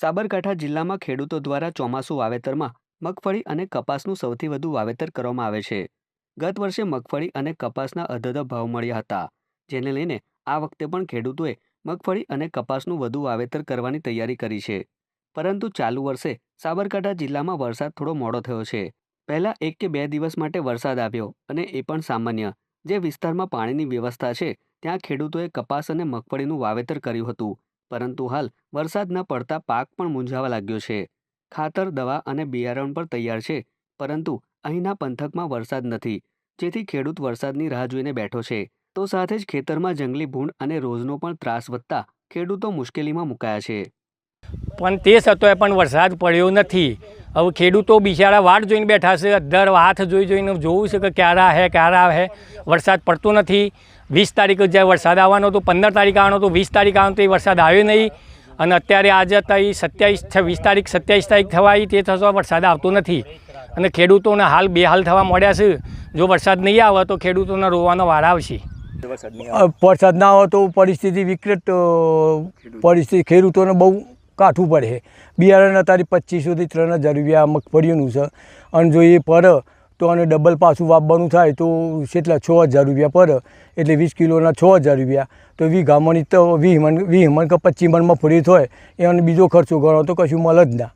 સાબરકાંઠા જિલ્લામાં ખેડૂતો દ્વારા ચોમાસું વાવેતરમાં મગફળી અને કપાસનું સૌથી વધુ વાવેતર કરવામાં આવે છે. ગત વર્ષે મગફળી અને કપાસના અધધ ભાવ મળ્યા હતા. જેને લઈને આ વખતે પણ ખેડૂતોએ મગફળી અને કપાસનું વધુ વાવેતર કરવાની તૈયારી કરી છે. પરંતુ ચાલુ વર્ષે સાબરકાંઠા જિલ્લામાં વરસાદ થોડો મોડો થયો છે. પહેલાં એક કે બે દિવસ માટે વરસાદ આવ્યો અને એ પણ સામાન્ય. જે વિસ્તારમાં પાણીની વ્યવસ્થા છે, ત્યાં ખેડૂતોએ કપાસ અને મગફળીનું વાવેતર કર્યું હતું. પરંતુ હાલ વરસાદ ન પડતા પાક પણ મૂંઝાવા લાગ્યો છે. ખાતર, દવા અને બિયારણ પણ તૈયાર છે, પરંતુ અહીંના પંથકમાં વરસાદ નથી, જેથી ખેડૂત વરસાદની રાહ જોઈને બેઠો છે. તો સાથે જ ખેતરમાં જંગલી ભૂંડ અને રોજનો પણ ત્રાસ વધતા ખેડૂતો મુશ્કેલીમાં મુકાયા છે. પણ તે છતાંય પણ વરસાદ પડ્યો નથી. હવે ખેડૂતો બિચારા વાટ જોઈને બેઠા છે, અધર હાથ જોઈ જોઈને જોવું છે કે ક્યારે આવે ક્યારે આવે વરસાદ પડતો નથી. વીસ તારીખે જ્યારે વરસાદ આવવાનો હતો, પંદર તારીખ આવવાનો હતો, વીસ તારીખ આવવાનો તો એ વરસાદ આવ્યો નહીં. અને અત્યારે આજે તઈ સત્યાવીસ વીસ તારીખ, સત્યાવીસ તારીખ થવા આવી તે થતો વરસાદ આવતો નથી. અને ખેડૂતોને હાલ બેહાલ થવા મળ્યા છે. જો વરસાદ નહીં આવે તો ખેડૂતોને રોવાનો વાર આવશે. વરસાદ ના આવે તો પરિસ્થિતિ વિકૃત પરિસ્થિતિ ખેડૂતોને બહુ કાઠું પડે બિયારણ અત્યારે પચીસોથી ત્રણ હજાર રૂપિયા મગફળીનું છે. અને જો એ પર તો અને ડબલ પાછું વાપવાનું થાય તો કેટલા? છ હજાર રૂપિયા પર. એટલે વીસ કિલોના છ હજાર રૂપિયા. તો વીઘામણી તો વીહ મણ વીહ મણ કે પચીસ મણ મગફળી થાય એ અને બીજો ખર્ચો ગણો તો કશું મળે જ ના.